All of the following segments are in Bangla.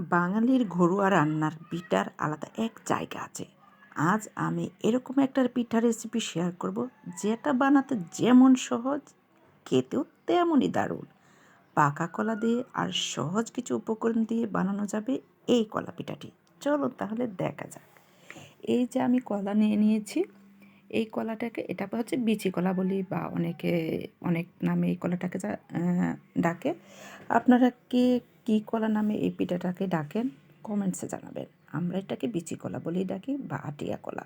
বাঙালির ঘরোয়া রান্নার পিঠার আলাদা এক জায়গা আছে। আজ আমি এরকম একটা পিঠা রেসিপি শেয়ার করব, যেটা বানাতে যেমন সহজ, খেতেও তেমনই দারুণ। পাকা কলা দিয়ে আর সহজ কিছু উপকরণ দিয়ে বানানো যাবে এই কলা পিঠাটি। চলো তাহলে দেখা যাক। এই যে আমি কলা নিয়ে নিয়েছি এই কলাটাকে, এটা হচ্ছে বিচি কলা বলি বা অনেকে, অনেক নামে এই কলাটাকে ডাকে। আপনারা কে, কী কলা নামে এই পিঠাটাকে ডাকেন, কমেন্টসে জানাবেন। আমরা এটাকে বিচি কলা বলেই ডাকি বা আটিয়া কলা।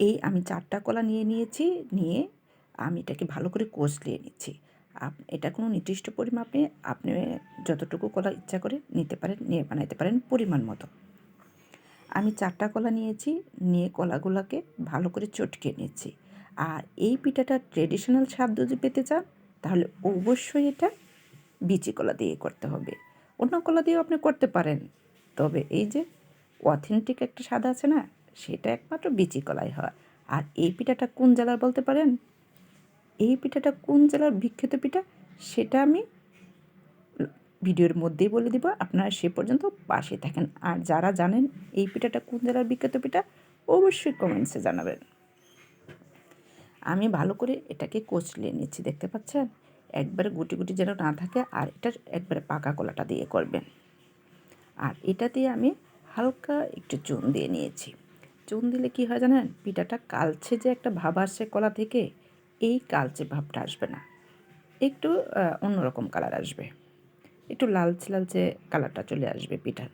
এই আমি চারটা কলা নিয়ে নিয়েছি, নিয়ে আমি এটাকে ভালো করে কষলিয়ে নিচ্ছি। আপ, এটা কোনো নির্দিষ্ট পরিমাপে আপনি যতটুকু কলা ইচ্ছা করে নিতে পারেন, নিয়ে বানাইতে পারেন পরিমাণ মতো। আমি চারটা কলা নিয়েছি, নিয়ে কলাগুলোকে ভালো করে চটকে নিয়েছি। আর এই পিঠাটা ট্রেডিশনাল স্বাদ যদি পেতে চান, তাহলে অবশ্যই এটা বিচি কলা দিয়ে করতে হবে। অন্য কলা দিয়েও আপনি করতে পারেন। তবে এই যে অথেন্টিক একটা স্বাদ আছে না, সেটা একমাত্র বিচি কলাই হয়। আর এই পিঠাটা কোন জেলার বলতে পারেন? এই পিঠাটা কোন জেলার বিখ্যাত পিঠা? সেটা আমি ভিডিওর মধ্যেই বলে দিব, আপনারা সে পর্যন্ত পাশে থাকেন। আর যারা জানেন এই পিঠাটা কোন জেলার বিখ্যাত পিঠা, অবশ্যই কমেন্টসে জানাবেন। আমি ভালো করে এটাকে কচলে নিচ্ছি, দেখতে পাচ্ছেন? একবারে গুটি গুটি যেন না থাকে, আর এটা একবারে পাকা কলাটা দিয়ে করবেন। আর এটা দিয়ে আমি হালকা একটু চুন দিয়ে নিয়েছি। চুন দিলে কি হয় জানেন? পিঠাটা কালছে যে একটা ভাব আসছে কলা থেকে, এই কালচে ভাবটা আসবে না। একটু অন্যরকম কালার আসবে। একটু লালচে লালচে কালারটা চলে আসবে পিঠার।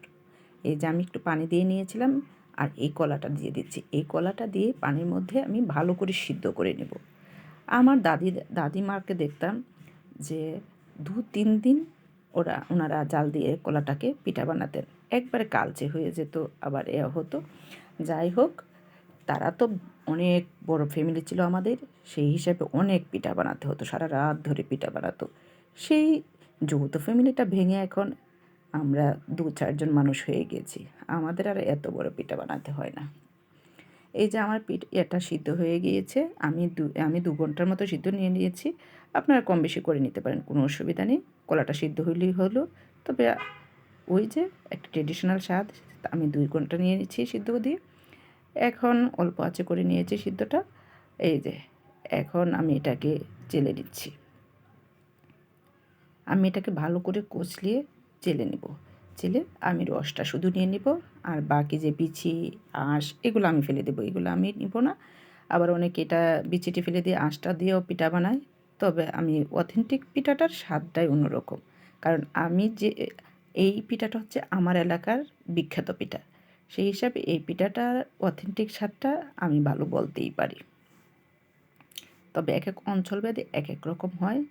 এই যে আমি একটু পানি দিয়ে নিয়েছিলাম আর এই কলাটা দিয়ে দিচ্ছি। এই কলাটা দিয়ে পানির মধ্যে আমি ভালো করে সিদ্ধ করে নেব। আমার দাদি, দাদিমাকে দেখতাম যে দু, তিন দিন ওরা, ওনারা জাল দিয়ে কলাটাকে পিঠা বানাতেন। একবারে কালচে হয়ে যেত, আবার এ হতো। যাই হোক, তারা তো অনেক বড় ফ্যামিলি ছিল আমাদের, সেই হিসাবে অনেক পিঠা বানাতে হতো, সারা রাত ধরে পিঠা বানাতো। সেই যৌথ ফ্যামিলিটা ভেঙে এখন আমরা দু চারজন মানুষ হয়ে গেছি, আমাদের আর এত বড় পিঠা বানাতে হয় না। এই যে আমার পিঠ এটা সিদ্ধ হয়ে গিয়েছে, আমি দু আমি দু ঘণ্টার মতো সিদ্ধ নিয়ে নিয়েছি, আপনারা কম বেশি করে নিতে পারেন, কোনো অসুবিধা নেই, কলাটা সিদ্ধ হইলেই হলো। তবে ওই যে একটা ট্রেডিশনাল স্বাদ, আমি দুই ঘণ্টা নিয়ে নিচ্ছি সিদ্ধ দিয়ে। এখন অল্প আছে করে নিয়েছি সিদ্ধটা, এই যে, এখন আমি এটাকে চেলে দিচ্ছি। আমি এটাকে ভালো করে কচলিয়ে চেলে নেব। চেলে আমি রসটা শুধু নিয়ে নেব আর বাকি যে বিচি, আঁশ এগুলো আমি ফেলে দেবো। এগুলো আমি নিব না। আবার অনেকে এটা বিচিটি ফেলে দিয়ে আঁশটা দিয়েও পিঠা বানায়। তবে আমি অথেন্টিক পিঠাটার স্বাদটাই অন্যরকম। কারণ আমি যে, এই পিঠাটা হচ্ছে আমার এলাকার বিখ্যাত পিঠা। সেই হিসাবে এই পিঠাটার অথেন্টিক স্বাদটা আমি ভালো বলতেই পারি। তবে এক এক অঞ্চলভেদে এক এক রকম হয়।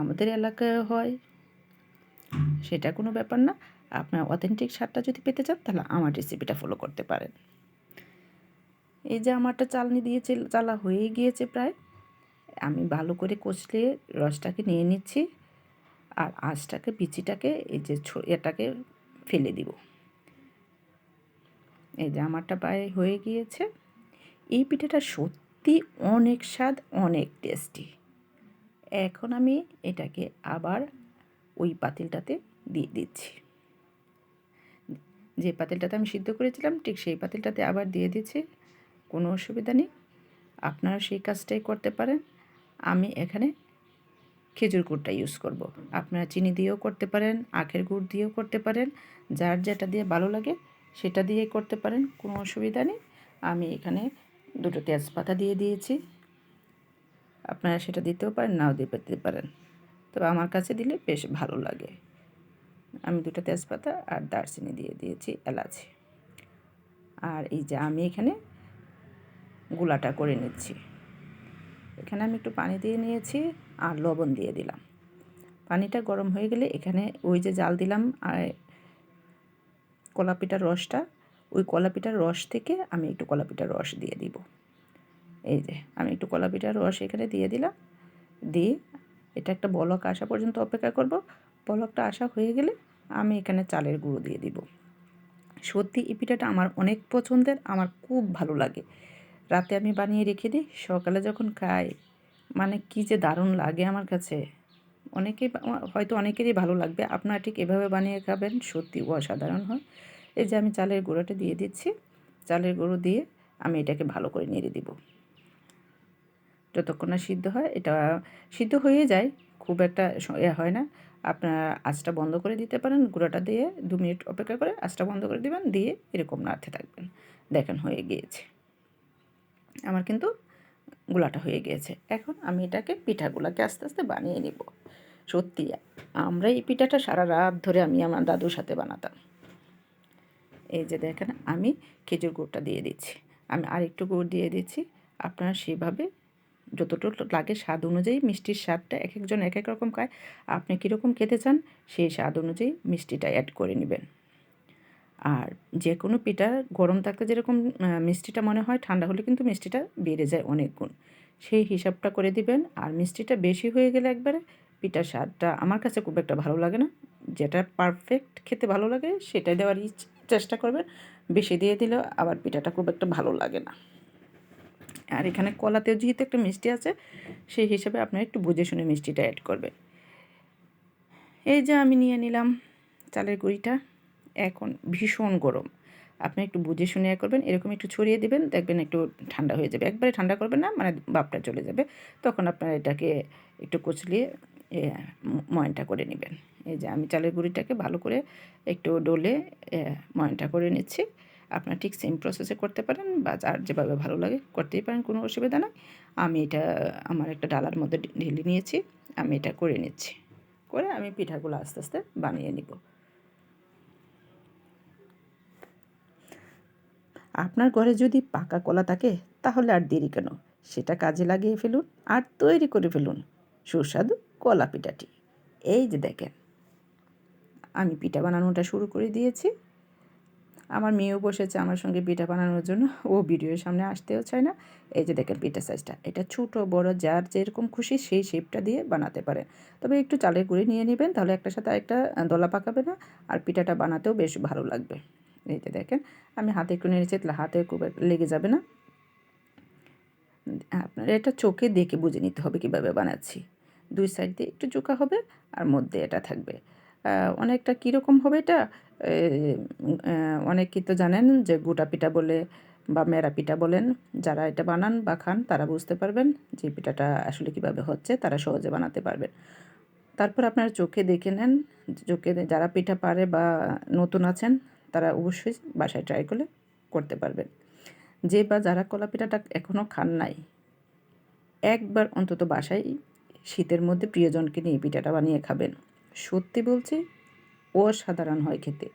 আমাদের এলাকায় হয়। সেটা কোনো ব্যাপার না। আপনার অথেন্টিক স্বাদটা যদি পেতে চান, তাহলে আমার রেসিপিটা ফলো করতে পারেন। এই যে আমারটা চালনি দিয়েছে, চালা হয়ে গিয়েছে প্রায়। আমি ভালো করে কষলে রসটাকে নিয়ে নিচ্ছি। আর আঁচটাকে, বিচিটাকে, এই যে এটাকে ফেলে দিব। এই যে আমারটা প্রায় হয়ে গিয়েছে। এই পিঠাটা সত্যি অনেক স্বাদ, অনেক টেস্টি এখন আমি এটাকে আবার ওই পাতিলটাতে দিয়ে দিচ্ছি। যে পাতিলটাতে আমি সিদ্ধ করেছিলাম, ঠিক সেই পাতিলটাতে আবার দিয়ে দিচ্ছি। কোনো অসুবিধা নেই। আপনারা সেই কাজটাই করতে পারেন। আমি এখানে খেজুর গুড়টা ইউজ করব। আপনারা চিনি দিয়েও করতে পারেন, আখের গুড় দিয়েও করতে পারেন, যার যেটা দিয়ে ভালো লাগে সেটা দিয়ে করতে পারেন, কোনো অসুবিধা নেই। আমি এখানে দুটো তেজপাতা দিয়ে দিয়েছি। আপনারা সেটা দিতেও পারেন, নাও দিতে পারেন। তবে আমার কাছে দিলে বেশ ভালো লাগে। আমি দুটো তেজপাতা আর দারচিনি দিয়ে দিয়েছি, এলাচি। আর এই যে আমি এখানে গুলাটা করে নিচ্ছি। এখানে আমি একটু পানি দিয়ে নিয়েছি আর লবণ দিয়ে দিলাম। পানিটা গরম হয়ে গেলে এখানে ওই যে জাল দিলাম আর কলাপিটার রসটা, ওই কলাপিটার রস থেকে আমি একটু কলাপিটার রস দিয়ে দিব। এই যে, আমি একটু কলাপিটার রস এখানে দিয়ে দিলাম। দিয়ে এটা একটা বলক আসা পর্যন্ত অপেক্ষা করব। বলকটা আসা হয়ে গেলে আমি এখানে চালের গুঁড়ো দিয়ে দিব। সত্যি এই পিঠাটা আমার অনেক পছন্দের, আমার খুব ভালো লাগে। রাতে আমি বানিয়ে রেখে দিই, সকালে যখন খাই মানে কী যে দারুণ লাগে আমার কাছে। অনেকে হয়তো অনেকেরই ভালো লাগবে। আপনারা ঠিক এভাবে বানিয়ে খাবেন, সত্যি অসাধারণ হয়। এই যে আমি চালের গুঁড়োটা দিয়ে দিচ্ছি। চালের গুঁড়ো দিয়ে আমি এটাকে ভালো করে নেড়ে দিব। যতক্ষণ না সিদ্ধ হয়, এটা সিদ্ধ হয়ে যায়। খুব একটা এ হয় না। আপনার আঁচটা বন্ধ করে দিতে পারেন, গুঁড়াটা দিয়ে দু মিনিট অপেক্ষা করে আঁচটা বন্ধ করে দিবেন, দিয়ে এরকম নাড়তে থাকবেন। দেখেন হয়ে গিয়েছে। আমার কিন্তু গুলাটা হয়ে গিয়েছে। এখন আমি এটাকে পিঠাগুলাকে আস্তে আস্তে বানিয়ে নিব। সত্যি, আমরা এই পিঠাটা সারা রাত ধরে আমি আমার দাদুর সাথে বানাতাম। এই যে দেখেন, আমি খেজুর গুড়টা দিয়ে দিচ্ছি। আমি আরেকটু গুড় দিয়ে দিচ্ছি। আপনারা সেভাবে যতটুকু লাগে স্বাদ অনুযায়ী মিষ্টির স্বাদটা এক একজন এক এক রকম খায়। আপনি কীরকম খেতে চান সেই স্বাদ অনুযায়ী মিষ্টিটা অ্যাড করে নেবেন। আর যে কোনো পিঠা গরম থাকতে যেরকম মিষ্টিটা মনে হয় ঠান্ডা হলে কিন্তু মিষ্টিটা বেড়ে যায় অনেক গুণ। সেই হিসাবটা করে দিবেন। আর মিষ্টিটা বেশি হয়ে গেলে একবারে পিঠার স্বাদটা আমার কাছে খুব একটা ভালো লাগে না। যেটা পারফেক্ট খেতে ভালো লাগে সেটাই দেওয়ারই চেষ্টা করবেন। বেশি দিয়ে দিলেও আবার পিঠাটা খুব একটা ভালো লাগে না। আর এখানে কলাতেও যেহেতু একটা মিষ্টি আছে সেই হিসাবে আপনারা একটু বুঝে শুনে মিষ্টিটা অ্যাড করবেন। এই যে আমি নিয়ে নিলাম চালের গুঁড়িটা এখন ভীষণ গরম। আপনি একটু বুঝে শুনে করবেন এরকম একটু ছড়িয়ে দেবেন দেখবেন একটু ঠান্ডা হয়ে যাবে। একবারে ঠান্ডা করবেন না মানে বাপটা চলে যাবে। তখন আপনারা এটাকে একটু কচলিয়ে ময়নটা করে নেবেন। এই যে আমি চালের গুঁড়িটাকে ভালো করে একটু ডোলে ময়নটা করে নিচ্ছি। আপনারা ঠিক সেম প্রসেসে করতে পারেন বা যার যেভাবে ভালো লাগে করতেই পারেন, কোনো অসুবিধা নাই। আমি এটা, আমার একটা ডালার মধ্যে ঢেলে নিয়েছি, আমি এটা করে নিচ্ছি। করে আমি পিঠাগুলো আস্তে আস্তে বানিয়ে নিব। আপনার ঘরে যদি পাকা কলা থাকে, তাহলে আর দেরি কেন? সেটা কাজে লাগিয়ে ফেলুন আর তৈরি করে ফেলুন। সুস্বাদু কলা পিঠাটি। এই যে দেখেন, আমি পিঠা বানানোটা শুরু করে দিয়েছি। আমার মেয়েও বসেছে আমার সঙ্গে পিঠা বানানোর জন্য। ও ভিডিওর সামনে আসতেও চায় না। এই যে দেখেন পিঠা সাইজটা এটা ছোটো, বড়, যার যেরকম খুশি সেই শেপটা দিয়ে বানাতে পারেন তবে একটু চালের গুঁড়ি নিয়ে নেবেন, তাহলে একটার সাথে একটা দলা পাকাবে না। আর পিঠাটা বানাতেও বেশ ভালো লাগবে। এই যে দেখেন, আমি হাতে একটু নিয়েছি তাহলে হাতে খুব লেগে যাবে না। আপনার এটা চোখে দেখে বুঝে নিতে হবে কীভাবে বানাচ্ছি। দুই সাইড দিয়ে একটু চোখা হবে, আর মধ্যে এটা থাকবে। অনেকটা কীরকম হবে এটা? অনেকেই তো জানেন যে গোটা পিঠা বলে বা মেরা পিঠা বলেন, যারা এটা বানান বা খান তারা বুঝতে পারবেন যে পিঠাটা আসলে কীভাবে হচ্ছে, তারা সহজে বানাতে পারবেন। তারপর আপনারা চোখে দেখে নেন, চোখে যারা পিঠা পারে বা নতুন আছেন, তারা অবশ্যই বাসায় ট্রাই করলে করতে পারবেন। যে বা যারা কলা পিঠাটা এখনও খান নাই, একবার অন্তত বাসায় শীতের মধ্যে প্রিয়জনকে নিয়ে পিঠাটা বানিয়ে খাবেন। সত্যি বলছি, অসাধারণ হয় খেতে।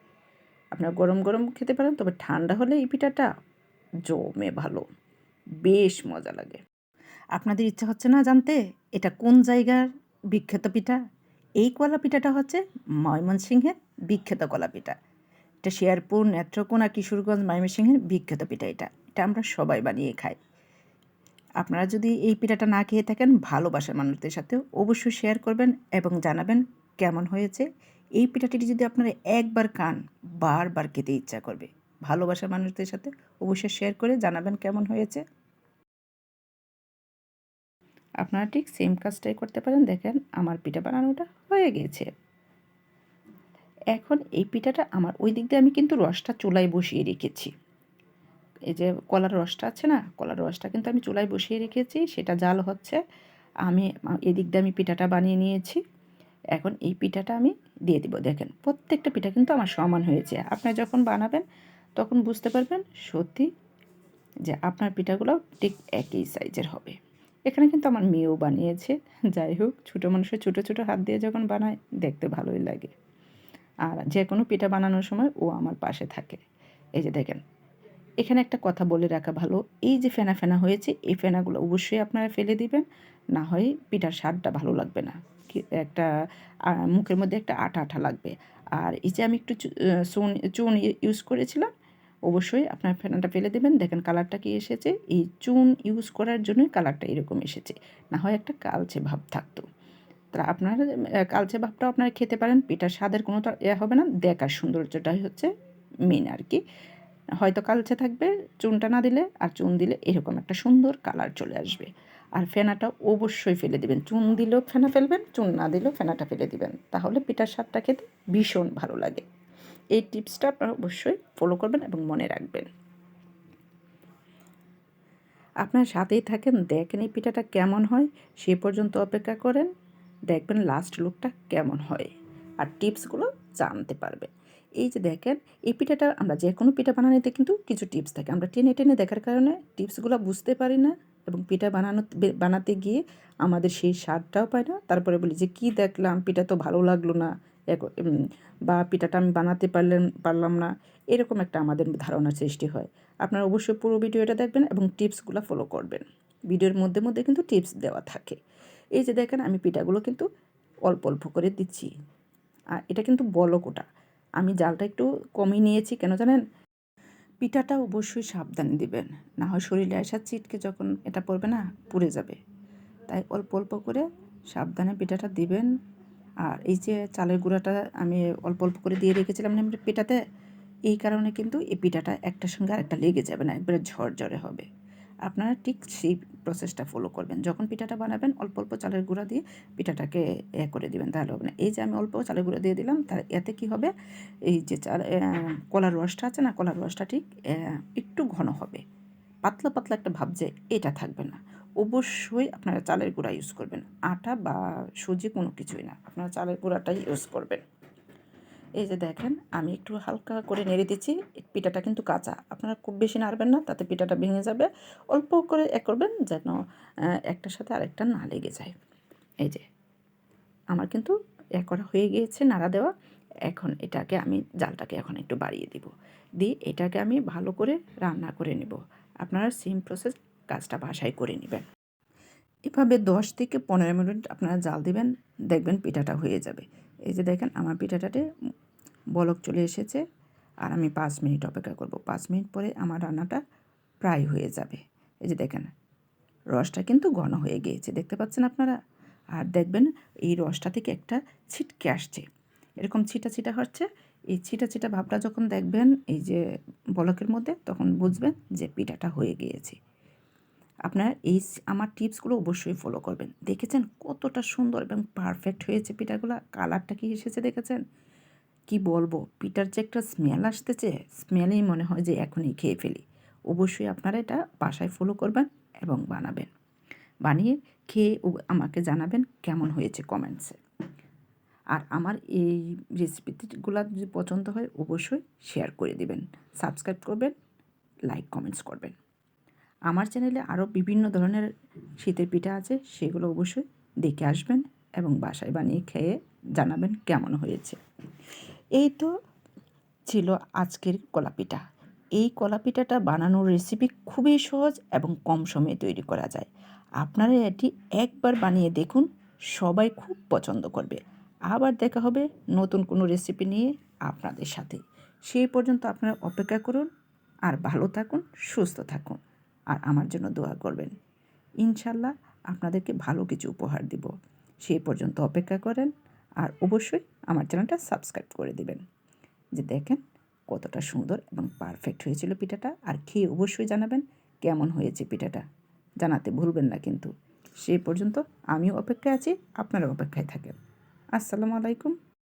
আপনার গরম গরম খেতে পারেন, তবে ঠান্ডা হলে এই পিঠাটা জমে ভালো। বেশ মজা লাগে। আপনাদের ইচ্ছা হচ্ছে না জানতে এটা কোন জায়গার বিখ্যাত পিঠা? এই কলা পিঠাটা হচ্ছে ময়মনসিংহের বিখ্যাত কলা পিঠা। এটা শেয়ারপুর, নেত্রকোনা, কিশোরগঞ্জ, ময়মনসিংহের বিখ্যাত পিঠা এটা। এটা আমরা সবাই বানিয়ে খাই। আপনারা যদি এই পিঠাটা না খেয়ে থাকেন, ভালোবাসার মানুষদের সাথেও অবশ্যই শেয়ার করবেন এবং জানাবেন কেমন হয়েছে? এই পিঠাটি যদি আপনারা একবার খান, বারবার খেতে ইচ্ছা করবে। ভালোবাসার মানুষদের সাথে অবশ্যই শেয়ার করে জানাবেন কেমন হয়েছে। আপনারা ঠিক সেম কাজটাই করতে পারেন। দেখেন, আমার পিঠা বানানোটা হয়ে গেছে। এখন এই পিঠাটা আমার ওই দিক দিয়ে আমি কিন্তু রসটা চুলায় বসিয়ে রেখেছি। এই যে কলার রসটা আছে না, কলার রসটা কিন্তু আমি চুলায় বসিয়ে রেখেছি, সেটা জাল হচ্ছে। আমি, এদিক দিয়ে আমি পিঠাটা বানিয়ে নিয়েছি। এখন এই পিঠাটা আমি দিয়ে দিব। দেখেন, প্রত্যেকটা পিঠা কিন্তু আমার সমান হয়েছে। আপনি যখন বানাবেন, তখন বুঝতে পারবেন সত্যি যে আপনার পিঠাগুলো ঠিক একই সাইজের হবে। এখানে কিন্তু আমার মেয়েও বানিয়েছে। যাই হোক, ছোটো মানুষের ছোটো ছোটো হাত দিয়ে যখন বানায়, দেখতে ভালোই লাগে। আর যে কোনো পিঠা বানানোর সময় ও আমার পাশে থাকে। এই যে দেখেন, এখানে একটা কথা বলে রাখা ভালো। এই যে ফেনা ফেনা হয়েছে, এই ফেনাগুলো অবশ্যই আপনারা ফেলে দিবেন। না হয় পিঠার স্বাদটা ভালো লাগবে না। একটা মুখের মধ্যে একটা আঠা আঠা লাগবে। আর এই যে আমি একটু চুন চুন ইউজ করেছিলাম, অবশ্যই আপনার ফেনাটা ফেলে দেবেন। দেখেন কালারটা কি এসেছে? এই চুন ইউজ করার জন্যই কালারটা এরকম এসেছে। না হয় একটা কালচে ভাব থাকতো। তা আপনার কালচে ভাবটাও আপনারা খেতে পারেন। পিঠার স্বাদের কোনো তো হবে না। দেখার সৌন্দর্যটাই হচ্ছে মেন আর কি। হয়তো কালচে থাকবে, চুনটা না দিলে আর চুন দিলে এরকম একটা সুন্দর কালার চলে আসবে। আর ফেনাটা অবশ্যই ফেলে দিবেন। চুন দিলেও ফেনা ফেলবেন, চুন না দিলেও ফেনাটা ফেলে দিবেন। তাহলে পিঠার স্বাদটা খেতে ভীষণ ভালো লাগে। এই টিপসটা আপনারা অবশ্যই ফলো করবেন এবং মনে রাখবেন। আপনার সাথেই থাকেন, দেখেন এই পিঠাটা কেমন হয়, সে পর্যন্ত অপেক্ষা করেন, দেখবেন লাস্ট লুকটা কেমন হয়। আর টিপসগুলো জানতে পারবেন। এই যে দেখেন, এই পিঠাটা আমরা যে কোনো পিঠা বানানোতে কিন্তু কিছু টিপস থাকে। আমরা টেনে টেনে দেখার কারণে টিপসগুলো বুঝতে পারি না এবং পিঠা বানানো বানাতে গিয়ে আমাদের সেই স্বাদটাও পায় না। তারপরে বলি যে, কি দেখলাম, পিঠা তো ভালো লাগল না। বা পিঠাটা আমি বানাতে পারলেন পারলাম না। এরকম একটা আমাদের ধারণার সৃষ্টি হয়। আপনারা অবশ্যই পুরো ভিডিওটা দেখবেন এবং টিপসগুলো ফলো করবেন। ভিডিওর মধ্যে মধ্যে কিন্তু টিপস দেওয়া থাকে। এই যে দেখেন, আমি পিঠাগুলো কিন্তু অল্প অল্প করে দিচ্ছি। আর এটা কিন্তু বলকোটা আমি জালটা একটু কমিয়ে নিয়েছি, কেন জানেন? পিঠাটা অবশ্যই সাবধানে দিবেন। না হয় শরীরে আসা চিটকে যখন এটা পড়বে না, পুড়ে যাবে। তাই অল্প অল্প করে সাবধানে পিঠাটা দিবেন। আর এই যে চালের গুঁড়াটা আমি অল্প অল্প করে দিয়ে রেখেছিলাম পিঠাতে, এই কারণে কিন্তু এই পিঠাটা একটার সঙ্গে আরেকটা লেগে যাবে না, একবারে ঝরঝরে হবে। আপনারা ঠিক সেই প্রসেসটা ফলো করবেন। যখন পিঠাটা বানাবেন, অল্প অল্প চালের গুঁড়া দিয়ে পিঠাটাকে এ করে দিবেন, তাহলে হবে না। এই যে আমি অল্প চালের গুঁড়া দিয়ে দিলাম তার এতে কি হবে? এই যে চাল কলার রসটা আছে না, কলার রসটা ঠিক একটু ঘন হবে। পাতলা পাতলা একটা ভাব যে এটা থাকবে না। অবশ্যই আপনারা চালের গুঁড়া ইউজ করবেন। আটা বা সুজি কোনো কিছুই না। আপনারা চালের গুঁড়াটাই ইউজ করবেন। এই যে দেখেন, আমি একটু হালকা করে নেড়ে দিচ্ছি। পিঠাটা কিন্তু কাঁচা। আপনারা খুব বেশি নাড়বেন না, তাতে পিঠাটা ভেঙে যাবে। অল্প করে এ করবেন যেন একটার সাথে আরেকটা না লেগে যায়। এই যে, আমার কিন্তু এ করা হয়ে গিয়েছে নাড়া দেওয়া। এখন এটাকে আমি, জালটাকে এখন একটু বাড়িয়ে দিব। দিয়ে এটাকে আমি ভালো করে রান্না করে নেব। আপনারা সেম প্রসেস কাজটা বাসায় করে নেবেন। এভাবে দশ থেকে পনেরো মিনিট আপনারা জাল দিবেন, দেখবেন পিঠাটা হয়ে যাবে। এই যে দেখেন, আমার পিঠাটাতে বলক চলে এসেছে আর আমি পাঁচ মিনিট অপেক্ষা করব। পাঁচ মিনিট পরে আমার রান্নাটা প্রায় হয়ে যাবে। এই যে দেখেন, রসটা কিন্তু ঘন হয়ে গিয়েছে, দেখতে পাচ্ছেন আপনারা? আর দেখবেন এই রসটা থেকে একটা ছিটকে আসছে। এরকম ছিটা ছিটা হচ্ছে। এই ছিটা ছিটা ভাবটা যখন দেখবেন, এই যে বলকের মধ্যে, তখন বুঝবেন যে পিঠাটা হয়ে গিয়েছে। আপনারা এই আমার টিপসগুলো অবশ্যই ফলো করবেন। দেখেছেন কতটা সুন্দর এবং পারফেক্ট হয়েছে পিঠাগুলো? কালারটা কি এসেছে দেখেছেন? কি বলব? পিঠার যে একটা স্মেল আসতেছে স্মেলেই মনে হয় যে এখনই খেয়ে ফেলি। অবশ্যই আপনারা এটা বাসায় ফলো করবেন এবং বানাবেন। বানিয়ে খেয়ে আমাকে জানাবেন কেমন হয়েছে কমেন্টসে আর আমার এই রেসিপিগুলো যদি পছন্দ হয়, অবশ্যই শেয়ার করে দিবেন। সাবস্ক্রাইব করবেন লাইক কমেন্টস করবেন। আমার চ্যানেলে আরও বিভিন্ন ধরনের শীতের পিঠা আছে, সেগুলো অবশ্যই দেখে আসবেন এবং বাসায় বানিয়ে খেয়ে জানাবেন কেমন হয়েছে। এই তো ছিল আজকের কলা পিঠা এই কলা পিঠাটা বানানোর রেসিপি খুবই সহজ এবং কম সময়ে তৈরি করা যায়। আপনারা এটি একবার বানিয়ে দেখুন, সবাই খুব পছন্দ করবে। আবার দেখা হবে নতুন কোনো রেসিপি নিয়ে আপনাদের সাথে। সেই পর্যন্ত আপনারা অপেক্ষা করুন আর ভালো থাকুন, সুস্থ থাকুন আর আমার জন্য দোয়া করবেন। ইনশাল্লাহ আপনাদেরকে ভালো কিছু উপহার দিব। সেই পর্যন্ত অপেক্ষা করেন। আর অবশ্যই আমার চ্যানেলটা সাবস্ক্রাইব করে দিবেন। যে দেখেন কতটা সুন্দর এবং পারফেক্ট হয়েছিল পিঠাটা আর খেয়ে অবশ্যই জানাবেন কেমন হয়েছে পিঠাটা। জানাতে ভুলবেন না কিন্তু। সেই পর্যন্ত আমিও অপেক্ষায় আছি, আপনারাও অপেক্ষায় থাকেন। আসসালামু আলাইকুম।